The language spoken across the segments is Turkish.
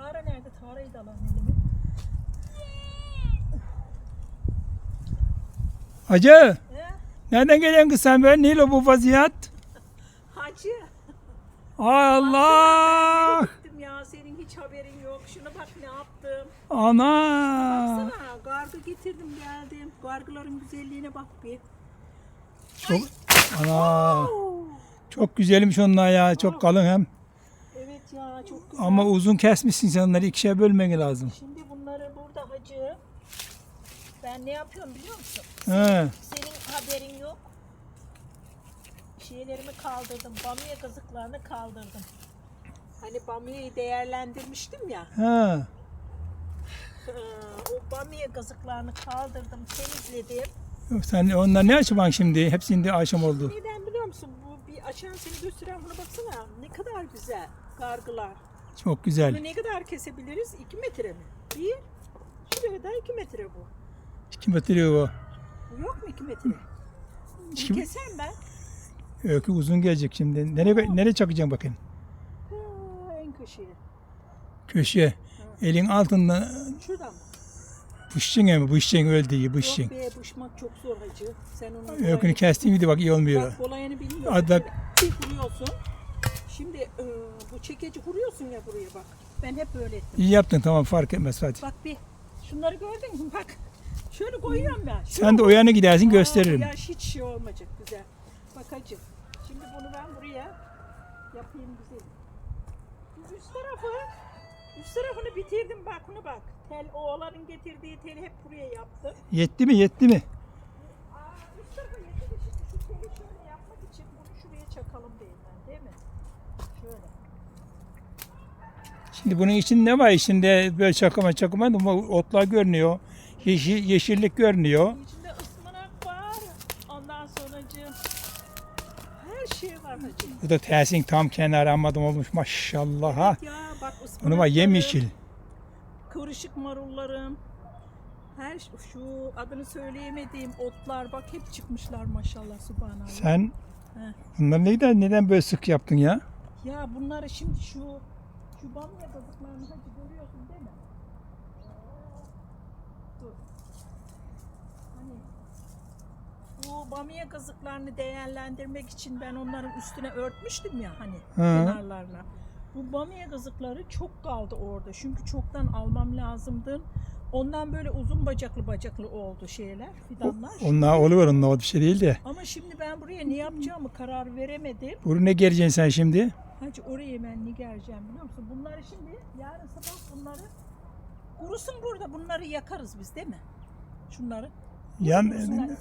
Tara nerede? Tara'yı da alalım elime. Hacı He? nereden geliyorsun kız sen böyle? Neyle bu vaziyet? Hacı. Allah! Gittim ya senin hiç haberin yok. Şuna bak ne yaptım. Ana! Baksana gargı getirdim geldim. Gargıların güzelliğine bak bir. Çok, ana! Çok güzelmiş onlar ya. Çok kalın hem. Ya çok güzel. Ama uzun kesmişsin sen onları ikişer bölmen lazım. Şimdi bunları burada hacı. Ben ne yapıyorum biliyor musun? He. Senin haberin yok. Şeylerimi kaldırdım. Bamya kazıklarını kaldırdım. Hani bamyayı değerlendirmiştim ya. He. Ee, o bamya kazıklarını kaldırdım, temizledim. Sen onlar ne açman şimdi? Hepsinde akşam oldu. Neden biliyor musun? Bu bir açan seni gösteren buna baksana. Ne kadar güzel gargılar. Çok güzel. Bunu ne kadar kesebiliriz? 2 metre mi? Bir, şuraya da 2 metre bu. Kim batırıyor bu? Yok mu 2 metre? Bunu kesem ben. Öykü uzun gelecek şimdi. Nereye, nereye çakacaksın bakayım? Ha, en köşeye. Köşeye. Elin altında Şuradan mı? bışçın mi? Bışçın öldüğü bışçın. Yok be buşmak çok zor hacı. Sen onun Öykünü kestiğin video bak iyi olmuyor. Bak kolayını bilmiyorsun. Adak- Bir vuruyorsun. Şimdi e, bu çekeci vuruyorsun ya buraya bak. Ben hep öyle ettim. İyi yaptın tamam fark etmez hadi. Bak bir. Şunları gördün mü? Bak. Şöyle koyuyorum ben. Şunu- Sen de o yana gidersin Aa, gösteririm. Ya hiç şey olmayacak güzel. Bak hacı. Şimdi bunu ben buraya yapayım güzel. Üst tarafı üst tarafını bitirdim bak bunu bak. Tel oğlanın getirdiği teli hep buraya yaptım. Yetti mi yetti mi? Aa, üst tarafa yetti de şimdi şu teli şöyle yapmak için bunu şuraya çakalım ben değil mi? Şimdi bunun için ne var içinde böyle çakama çakama ama otlar görünüyor. Yeşil, yeşillik görünüyor. İçinde ıspanak var. Ondan sonracığım her şey var hacı. Bu da tersin tam kenarı amadım olmuş maşallah ha. Ya bak ıspanak. Bunu var yemyeşil. Kıvırışık marullarım. Her şu adını söyleyemediğim otlar bak hep çıkmışlar maşallah subhanallah. Sen He. bunları neden, neden böyle sık yaptın ya? Ya bunları şimdi şu şu bamya kazıklarını hacı görüyorsun değil mi? Dur. Hani bu bamya kazıklarını değerlendirmek için ben onların üstüne örtmüştüm ya hani kenarlarına. Bu bamya kazıkları çok kaldı orada. Çünkü çoktan almam lazımdı. Ondan böyle uzun bacaklı bacaklı oldu şeyler, fidanlar. Onlar oluyor onlar bir şey değil de. Ama şimdi ben buraya ne yapacağımı karar veremedim. Bunu ne gereceksin sen şimdi? Hacı oraya ben ne geleceğim biliyor musun? Bunları şimdi yarın sabah bunları kurusun burada bunları yakarız biz değil mi? Şunları. Yan,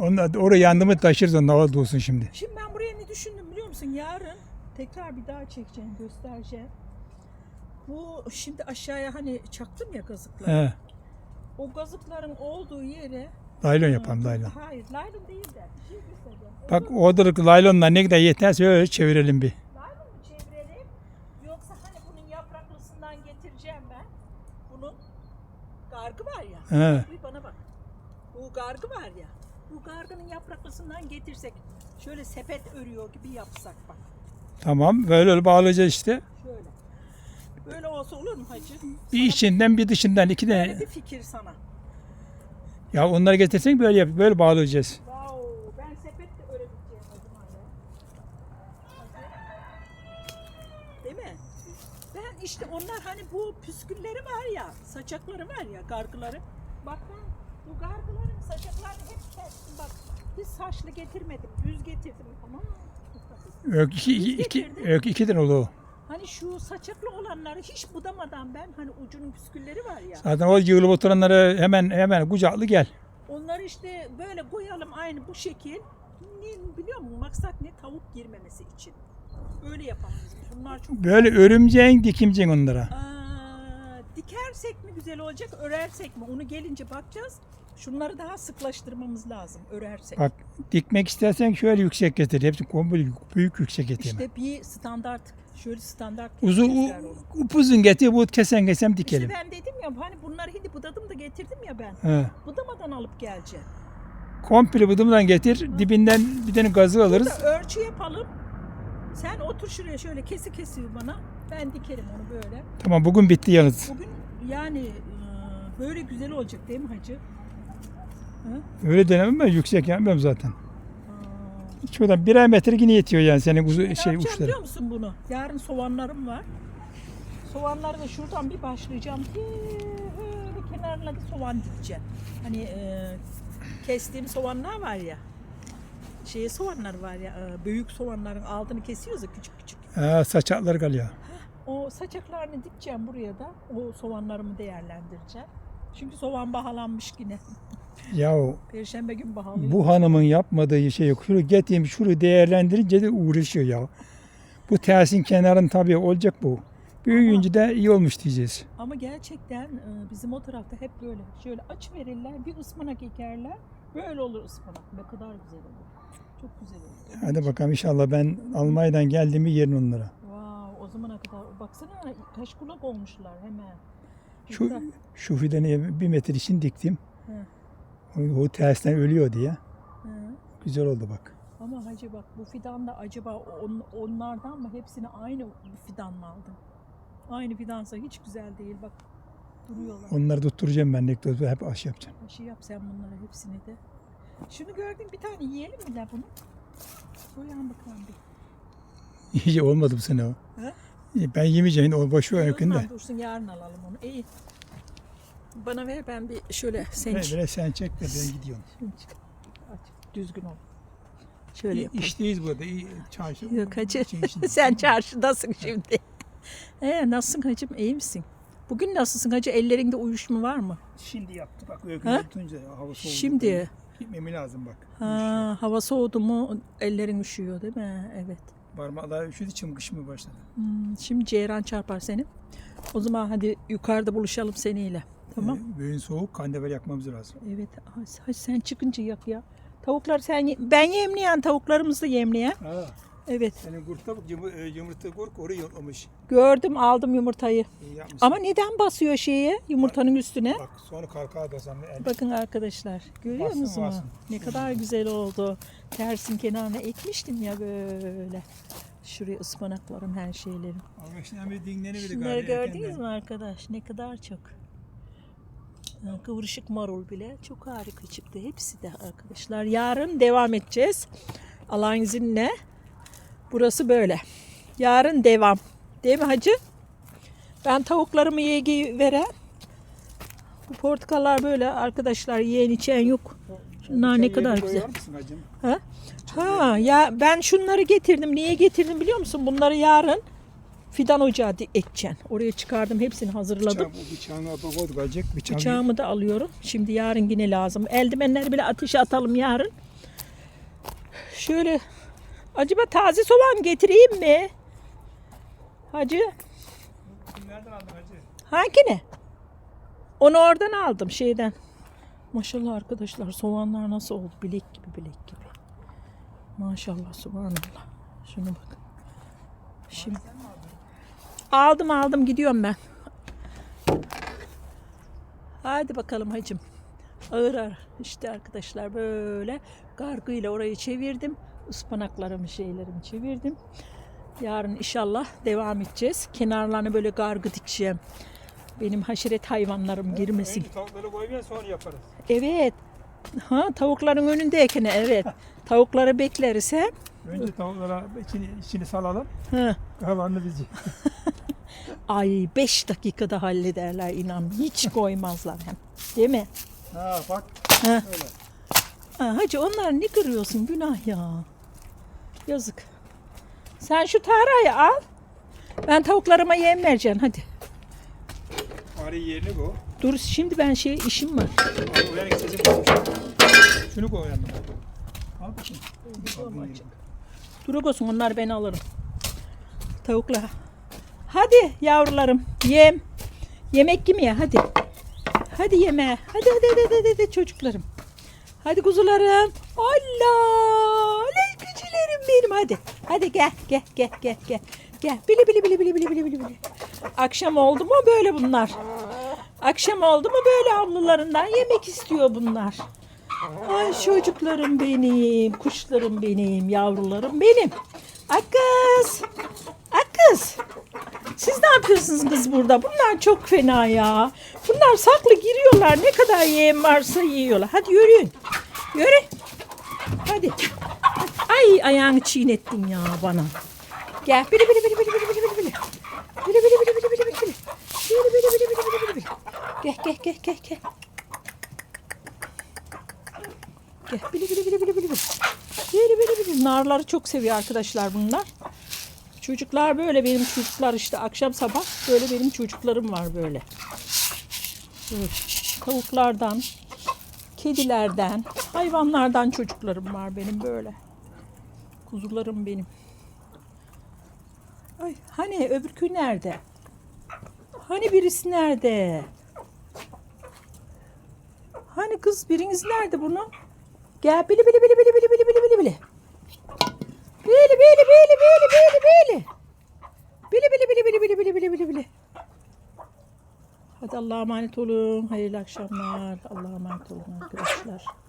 onlar, oraya yandı mı taşırız onlar oldu olsun şimdi. Şimdi ben buraya ne düşündüm biliyor musun? Yarın tekrar bir daha çekeceğim, göstereceğim. Bu şimdi aşağıya hani çaktım ya gazıkları. He. O gazıkların olduğu yere Laylon yapalım laylon. Hayır, laylon değil de bir şey göstereceğim. Bak oradalık laylonlar ne kadar yeterse öyle çevirelim bir. Laylon mu çevirelim? Yoksa hani bunun yapraklısından getireceğim ben. Bunun gargı var ya. He. Bir bana bak. Bu gargı var ya. Bu gargının yapraklısından getirsek şöyle sepet örüyor gibi yapsak bak. Tamam böyle öyle bağlayacağız işte. Şöyle. Böyle olsa olur mu hacı? Bir içinden bir dışından iki Böyle de. bir fikir sana. Ya onları getirsen böyle yap, böyle bağlayacağız. Wow, ben sepet de örebileceğim o zaman ya. Değil mi? Ben işte onlar hani bu püskülleri var ya, saçakları var ya, gargıları. Bak ben bu gargıların saçaklarını hep kestim bak. Hiç saçlı getirmedim, düz getirdim ama Ök iki, iki, iki, ök iki tane oldu. o. hani şu saçaklı olanları hiç budamadan ben hani ucunun püskülleri var ya. Zaten o yığılıp oturanları hemen hemen kucaklı gel. Onları işte böyle koyalım aynı bu şekil. Ne, biliyor musun maksat ne tavuk girmemesi için. Öyle yapalım biz. Bunlar çok Böyle örümceğin dikimceksin onlara. Aa, dikersek mi güzel olacak, örersek mi? Onu gelince bakacağız. Şunları daha sıklaştırmamız lazım örersek. Bak dikmek istersen şöyle yüksek getir. Hepsi komple büyük yüksek getirme. İşte bir standart, şöyle standart Uzun, upuzun getir, bu kesen kesem dikelim. İşte ben dedim ya hani bunları hindi budadım da getirdim ya ben. He. Budamadan alıp geleceğim. Komple bıdımdan getir, dibinden bir tane gazı alırız. Burada ölçü yapalım. Sen otur şuraya şöyle kesi kesi bana. Ben dikerim onu böyle. Tamam bugün bitti yalnız. Bugün yani böyle güzel olacak değil mi hacı? Öyle denemem ben yüksek yapmıyorum zaten. Aa. Şuradan birer metre yine yetiyor yani senin kuzu, Ne şey uçları. biliyor musun bunu? Yarın soğanlarım var. Soğanları da şuradan bir başlayacağım. Böyle kenarına da soğan dikeceğim. Hani e, kestiğim soğanlar var ya. Şey soğanlar var ya. e, büyük soğanların altını kesiyoruz ya küçük küçük. Ha, saç atları kalıyor. O saçaklarını dikeceğim buraya da. O soğanlarımı değerlendireceğim. Çünkü soğan bahalanmış yine. Yahu Perşembe gün bahalıyor. bu hanımın yapmadığı şey yok. Şunu getireyim şunu değerlendirince de uğraşıyor ya. Bu tersin kenarın tabii olacak bu. Büyüyünce de iyi olmuş diyeceğiz. Ama gerçekten e, bizim o tarafta hep böyle. Şöyle aç verirler, bir ıspanak ekerler. Böyle olur ıspanak. Ne kadar güzel olur. Çok güzel olur. Hadi bakalım inşallah ben Almanya'dan geldiğimi yerin onlara. Zamana kadar baksana kaç kulak olmuşlar hemen. Şu Güzel. şu fidani bir metre için diktim. Hı. O, o tersten ölüyor diye. Hı. Güzel oldu bak. Ama hacı bak bu fidan da acaba on, onlardan mı hepsini aynı fidan mı aldın? Aynı fidansa hiç güzel değil bak duruyorlar. Onları tutturacağım ben nektar hep aşı yapacağım. Şey yap sen bunlara hepsini de. Şunu gördün bir tane yiyelim mi la bunu? Soyan bakalım bir. İyice olmadı bu sene o. He? Ben yemeyeceğim o boş ver yakında. dursun yarın alalım onu. İyi. Bana ver ben bir şöyle sen Evet, biraz sen çek de ben gidiyorum. Aç, düzgün ol. Şöyle İyi, yapalım. işteyiz burada. İyi, çarşı. Yok hacı. şey Sen çarşıdasın şimdi. Ee, nasılsın hacım? İyi misin? Bugün nasılsın hacı? Ellerinde uyuşma var mı? Şimdi yaptı bak Ha? öykü tutunca hava soğudu. Şimdi. Gitmemi lazım bak. Ha, hava soğudu mu ellerin üşüyor değil mi? Evet. Parmaklar üşüdü için kış mı başladı? Hmm, şimdi ceyran çarpar seni. O zaman hadi yukarıda buluşalım seninle. Tamam. Ee, Böğün soğuk kandemir yakmamız lazım. Evet. Hadi sen çıkınca yak ya. Tavuklar sen ben yemleyen tavuklarımız da yemleyen. Ha, Evet. senin kurtta e, yumurta kurk orayı yollamış. Gördüm aldım yumurtayı. İyi yapmışsın. Ama neden basıyor şeye yumurtanın üstüne? Bak sonra kalkar basam. El, Bakın arkadaşlar görüyor Bassın, musunuz? bassın. Ne kadar güzel oldu. Tersin kenarına ekmiştim ya böyle. Şuraya ıspanaklarım her şeylerim. Ağaçtan bir dinleni bir Şunları gördünüz mü arkadaş? Ne kadar çok. Kıvırışık marul bile çok harika çıktı. Hepsi de arkadaşlar. Yarın devam edeceğiz. Allah'ın izniyle. Burası böyle. Yarın devam. Değil mi hacı? Ben tavuklarımı yeği veren. Bu portakallar böyle arkadaşlar yiyen içen yok. Şunlar ne kadar güzel. Ha? Ha ya ben şunları getirdim. Niye getirdim biliyor musun? Bunları yarın fidan ocağı ekeceksin. Oraya çıkardım. Hepsini hazırladım. Bıçağı, bu bıçağını bak oldu gelecek. Bıçağı Bıçağımı da alıyorum. Şimdi yarın yine lazım. Eldivenleri bile ateşe atalım yarın. Şöyle acaba taze soğan getireyim mi? Hacı Nereden aldın hacı? hangini? Onu oradan aldım şeyden. Maşallah arkadaşlar soğanlar nasıl oldu? Bilek gibi bilek gibi. Maşallah subhanallah. Şuna bak. Şimdi aldım aldım gidiyorum ben. Hadi bakalım hacım. Ağır ağır. İşte arkadaşlar böyle gargıyla orayı çevirdim. Ispanaklarımı şeylerimi çevirdim. Yarın inşallah devam edeceğiz. Kenarlarını böyle gargı dikeceğim. Benim haşeret hayvanlarım girmesin. Önce tavukları koymayalım sonra yaparız. Evet. Ha tavukların önündeyken evet. Tavukları bekleriz he. Önce tavuklara içini, içini salalım. Ha. Kalanını biz Ay 5 dakikada hallederler inan. Hiç koymazlar hem. Değil mi? Ha bak. Ha. Öyle. Ha, hacı onlar ne kırıyorsun günah ya. Yazık. Sen şu tarayı al. Ben tavuklarıma yem vereceğim hadi. Fare yerini bu. Dur şimdi ben şey işim var. Al oraya geçeceğim. Şunu koy yanına. Al bakayım. Dur olsun onlar ben alırım. Tavukla. Hadi yavrularım yem. Yemek yemeye hadi. Hadi yeme. Hadi hadi hadi hadi, hadi çocuklarım. Hadi kuzularım. Allah! Benim hadi. Hadi gel gel gel gel gel. Gel. Bili bili bili bili bili bili bili. Akşam oldu mu böyle bunlar. Akşam oldu mu böyle avlularından yemek istiyor bunlar. Ay çocuklarım benim, kuşlarım benim, yavrularım benim. Ay kız. Ay kız. Siz ne yapıyorsunuz kız burada? Bunlar çok fena ya. Bunlar saklı giriyorlar. Ne kadar yiyen varsa yiyorlar. Hadi yürüyün. Yürü. Hadi. Ay ayağını çiğnettin ya bana. Gel. Biri biri biri biri biri biri biri biri. Biri biri biri biri biri biri. Biri biri biri biri biri biri. Gel gel gel gel gel. Gel. Biri biri biri biri biri biri. Biri biri biri. Narları çok seviyor arkadaşlar bunlar. Çocuklar böyle benim çocuklar işte akşam sabah böyle benim çocuklarım var böyle. Evet. Tavuklardan, kedilerden, hayvanlardan çocuklarım var benim böyle. Kuzularım benim. Ay, hani öbürkü nerede? Hani birisi nerede? Hani kız biriniz nerede bunun? Gel bili bili bili bili bili bili bili bili bili. Bili bili bili bili bili bili. Bili bili bili bili bili bili bili bili bili. Hadi Allah'a emanet olun. Hayırlı akşamlar. Allah'a emanet olun arkadaşlar.